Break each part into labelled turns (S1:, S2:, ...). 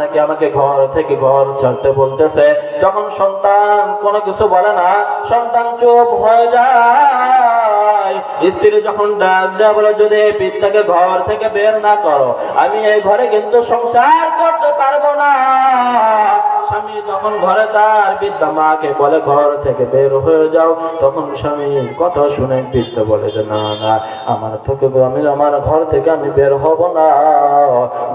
S1: নাকি আমাকে ঘর থেকে ঘর ছাড়তে বলতেছে? যখন সন্তান কোনো কিছু বলে না, সন্তান চুপ হয়ে যায়। স্ত্রী যখন ডাক দেওয়া বলে, যদি এই পিতাকে ঘর থেকে বের না করো, আমি এই ঘরে কিন্তু সংসার করতে পারব না। যখন ঘরে তার বৃদ্ধা মাকে বলে, ঘর থেকে বের হয়ে যাও, তখন স্বামী শুনে বৃদ্ধ বলে যে, না না, আমার থেকে আমি, আমার ঘর থেকে আমি বের হব না।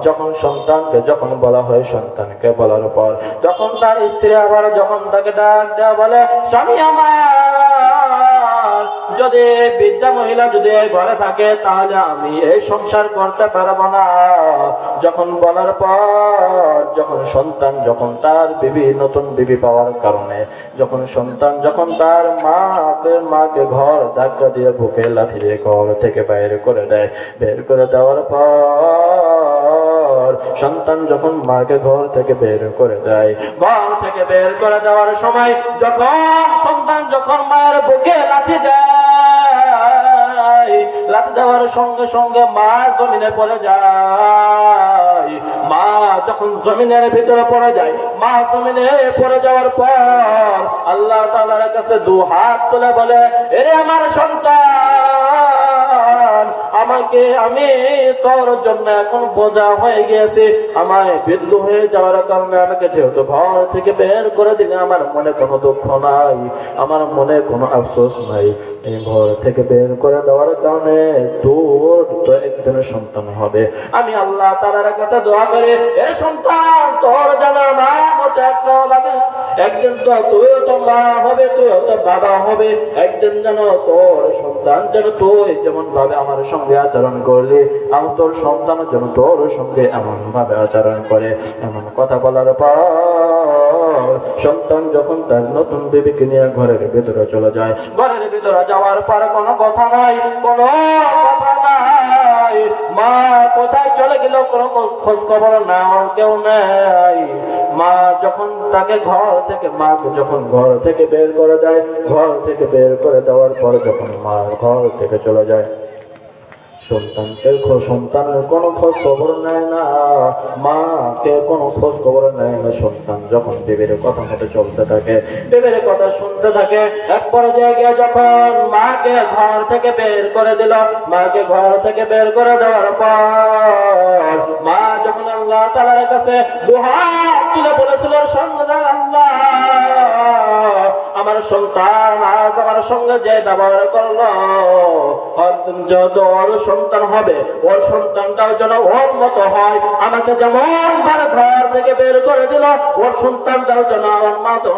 S1: যখন সন্তানকে, যখন বলা হয় সন্তানকে বলার পর, তখন তার স্ত্রী আবার যখন তাকে ডাক দেওয়া বলে, স্বামী আমার যদি বৃদ্ধা মহিলা যদি ঘরে থাকে, তাহলে আমি এই সংসার করতে পারব না। যখন বলার পর, যখন সন্তান যখন তার বিবি, নতুন বিবি পাওয়ার কারণে, যখন সন্তান যখন তার মাকে মাকে ঘর ধাক্কা দিয়ে বুকে লাথি দিয়ে ঘর থেকে বাইরে করে দেয়, বের করে দেওয়ার পর সন্তান যখন মাকে ঘর থেকে বের করে দেয়, ঘর থেকে বের করে দেওয়ার সময় যখন সন্তান যখন মায়ের বুকে লাথি দেয় লাথি দেওয়ার সঙ্গে সঙ্গে মা জমিনে পড়ে যায়। মা যখন জমিনের ভিতরে পড়ে যায়, মা জমিনে পড়ে যাওয়ার পর আল্লাহ তালার কাছে দু হাত তুলে বলে, এরে আমার সন্তান আমাকে আমি তোর জন্য এখন বোঝা হয়ে গিয়েছে। আমায় বৃদ্ধ হয়ে যাওয়ার কারণে আমাকে যেহেতু ঘর থেকে বের করে দিলে আমার মনে কোনো দুঃখ নাই, আমার মনে কোনো আফসোস নাই। এই ঘর থেকে বের করে দেওয়ার কারণে তোর তো একজনের সন্তান হবে। আমি আল্লাহ তালার কাছে দোয়া করে, এ সন্তান, তোর যেন মা মতো একদিন তো তুইও তো মা হবে, তুইও তো বাবা হবে একদিন যেন তোর সন্তান যেন তুই যেমন ভাবে আমার সঙ্গে আচরণ করলি আমি তোর সন্তান যেন তোর সঙ্গে এমন ভাবে আচরণ করে। এমন কথা বলার পর সন্তান যখন তার নতুন বিবিকে নিয়ে ঘরের ভিতরে চলে যায়, ঘরের ভিতরে যাওয়ার পর কোনো কথা নাই, কোনো কথা নাই। মা, কোথায় চলে গেল? কোনো খোঁজ খবর না কেউ নাই। মা যখন তাকে ঘর থেকে মাকে যখন ঘর থেকে বের করে দেয়, ঘর থেকে বের করে দেওয়ার পর যখন মা ঘর থেকে চলে যায় সন্তানকে সন্তানের কোনো খোঁজ খবর নেয় না। মাকে কোনো খোঁজ খবর নেয় না। সন্তান যখন বিবির কথা মতো চলতে থাকে বিবির কথা শুনতে থাকে, এক পর্যায়ে গিয়ে যখন মাকে ঘর থেকে বের করে দিল, মাকে ঘর থেকে বের করে দেওয়ার পর মা যখন আল্লাহ তালার কাছে দুহাত তুলে বলেছিল সন্তান আল্লাহ। সন্তান আজ আমার সঙ্গে যে ব্যবহার করল যত ওর সন্তান হবে, ওর সন্তানটাও যেন ওর মতো হয়। আমাকে যেমন ঘর থেকে বের করে দিল, ওর সন্তানটাও যেন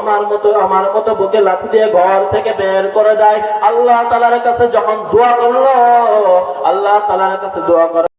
S1: আমার মতো আমার মতো বুকে লাথি দিয়ে ঘর থেকে বের করে দেয়। আল্লাহ তালার কাছে যখন দোয়া করল, আল্লাহ তালার কাছে দোয়া করে